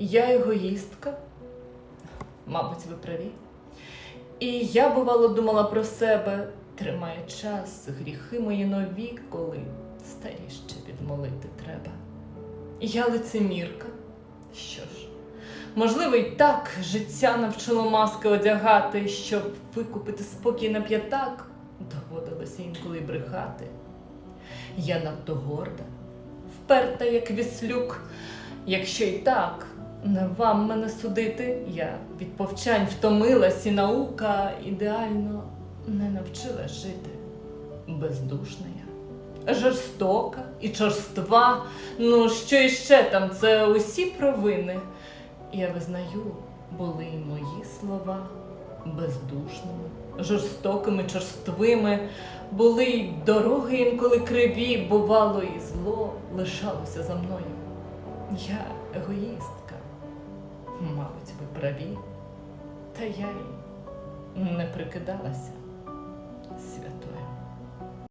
я егоїстка. Мабуть, ви праві. І я, бувало, думала про себе, тримає час, гріхи мої нові, коли старі ще відмолити треба. Я лицемірка. Що ж, можливо, й так життя навчило маски одягати, щоб викупити спокій на п'ятак, доводилося інколи брехати. Я надто горда, вперта, як віслюк. Якщо й так, не вам мене судити, я від повчань втомилась, і наука ідеально не навчила жити. Бездушна я, жорстока і чорства. Ну, що іще там, це усі провини. Я визнаю, були й мої слова бездушними, жорстокими, чорствими, були й дороги інколи криві, бувало, і зло лишалося за мною. Я егоїстка. Мабуть, ви праві. Та я й не прикидалася.